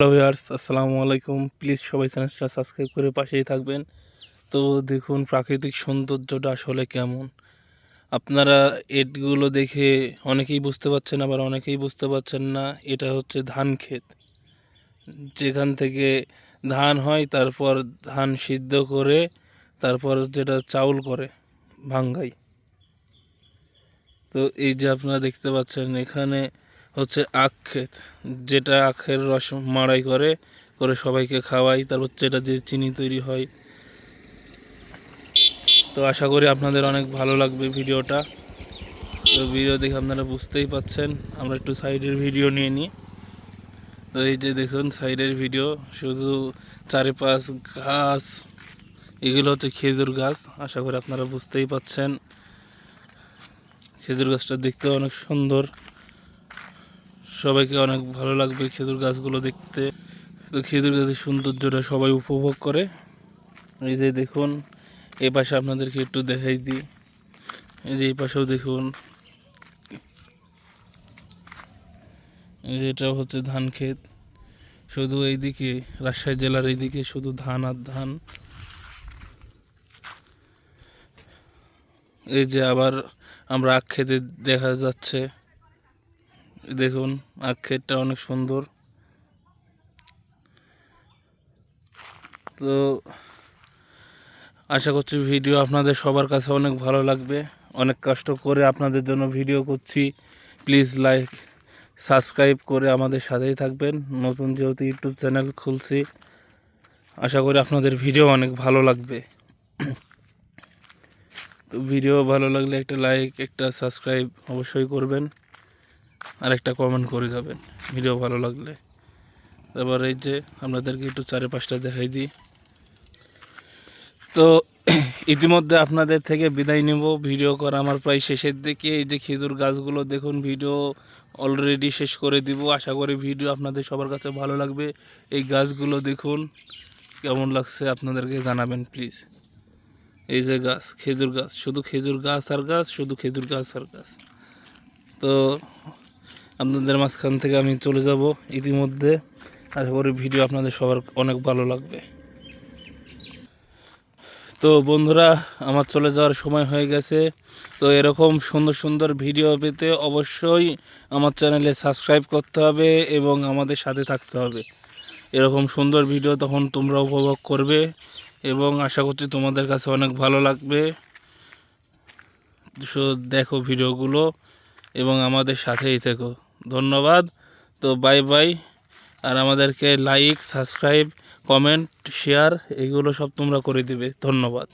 Hello viewers আসসালামু আলাইকুম। Please সবাই চ্যানেলটা সাবস্ক্রাইব করে পাশেই থাকবেন। তো দেখুন প্রাকৃতিক সৌন্দর্যটা আসলে কেমন। আপনারা এটগুলো দেখে অনেকেই বুঝতে পারছেন, আবার অনেকেই বুঝতে পারছেন না। এটা হচ্ছে ধান ক্ষেত। যেখান থেকে ধান হয়, তারপর ধান সিদ্ধ করে, তারপর যেটা চাউল করে, ভাঙ্গাই। তো এই যে আপনারা দেখতে পাচ্ছেন, এখানে হচ্ছে আখ ক্ষেত। যেটা আখের রস মাড়াই করে করে সবাইকে খাওয়াই। তারপর যেটা দিয়ে চিনি তৈরি হয়। তো আশা করি আপনাদের অনেক ভালো লাগবে ভিডিওটা। তো ভিডিও দেখে আপনারা বুঝতেই পাচ্ছেন। আমরা একটু সাইডের ভিডিও নিয়ে নিই। তো এই যে দেখুন, সাইডের ভিডিও। শুধু চারিপাশ ঘাস। এগুলো হচ্ছে খেজুর গাছ। আশা করি আপনারা বুঝতেই পাচ্ছেন। খেজুর গাছটা দেখতেও অনেক সুন্দর। সবাইকে অনেক ভালো লাগবে খেজুর গাছগুলো দেখতে। তো খেজুর গাছের সৌন্দর্যটা সবাই উপভোগ করে। এই যে দেখুন, এই পাশে আপনাদেরকে একটু দেখাই দিই। এই যে এই পাশেও দেখুন। এটা হচ্ছে ধান ক্ষেত। শুধু এইদিকে, রাজশাহী জেলার এইদিকে শুধু ধান আর ধান। এই যে আবার আমরা আখ খেতে দেখা যাচ্ছে। দেখুন আখ অনেক সুন্দর। তো আশা করছি ভিডিও আপনাদের সবার কাছে অনেক ভালো লাগবে। অনেক কষ্ট করে আপনাদের জন্য ভিডিও করছি। প্লিজ লাইক, সাবস্ক্রাইব করে আমাদের সাথেই থাকবেন। নতুন যেহেতু ইউটিউব চ্যানেল খুলছি, আশা করি আপনাদের ভিডিও অনেক ভালো লাগবে। তো ভিডিও ভালো লাগলে একটা লাইক, একটা সাবস্ক্রাইব অবশ্যই করবেন। আর একটা কমেন্ট করে যাবেন। ভিডিও ভালো লাগলে। তারপর এই যে আপনাদেরকে একটু চারিপাশটা দেখাই দিই। তো ইতিমধ্যে আপনাদের থেকে বিদায় নেব। ভিডিও করা আমার প্রায় শেষের দিকে। এই যে খেজুর গাছগুলো দেখুন ভিডিও অলরেডি শেষ করে দিব। আশা করি ভিডিও আপনাদের সবার কাছে ভালো লাগবে। এই গাছগুলো দেখুন, কেমন লাগছে আপনাদেরকে জানাবেন প্লিজ এই যে গাছ, খেজুর গাছ। শুধু খেজুর গাছ আর গাছ, শুধু খেজুর গাছ আর গাছ। তো আপনাদের মাঝখান থেকে আমি চলে যাব ইতিমধ্যে। আশা করি ভিডিও আপনাদের সবার অনেক ভালো লাগবে। তো বন্ধুরা, আমার চলে যাওয়ার সময় হয়ে গেছে। তো এরকম সুন্দর সুন্দর ভিডিও পেতে অবশ্যই আমার চ্যানেলে সাবস্ক্রাইব করতে হবে এবং আমাদের সাথে থাকতে হবে। এরকম সুন্দর ভিডিও তখন তোমরা উপভোগ করবে এবং আশা করছি তোমাদের কাছে অনেক ভালো লাগবে। দেখো ভিডিওগুলো এবং আমাদের সাথেই থেকো। ধন্যবাদ। তো বাই বাই আর আমাদেরকে লাইক সাবস্ক্রাইব কমেন্ট শেয়ার এগুলো সব তোমরা করে দিবে। ধন্যবাদ।